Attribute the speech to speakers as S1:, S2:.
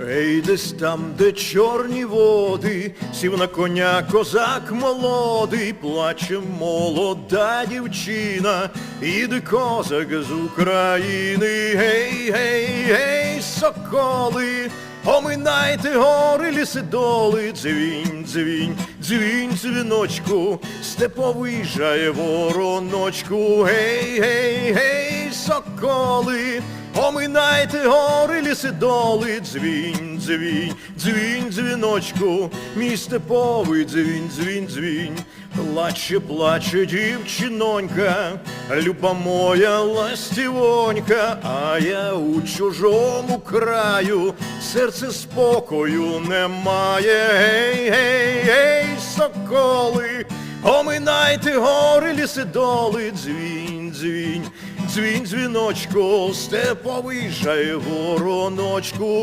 S1: Ей, десь там, де чорні води, сів на коня козак молодий, плаче молода дівчина, іде козак з України, гей, гей, гей, соколи, оминайте гори, ліси доли, дзвінь, дзвінь, дзвінь, дзвіночку, степовий жає вороночку, гей, гей, гей, соколи. Оминайте гори, ліси дзвінь, дзвінь, дзвінь, дзвіночку, мій степовий дзвінь, дзвінь, дзвінь, плаче, плаче дівчинонька, люба моя ластівонька, а я у чужому краю, серце спокою немає, гей, гей, гей, соколи, оминайте гори, ліси доли, дзвінь, дзвінь, дзвінь, дзвіночку, степовий жай вороночку.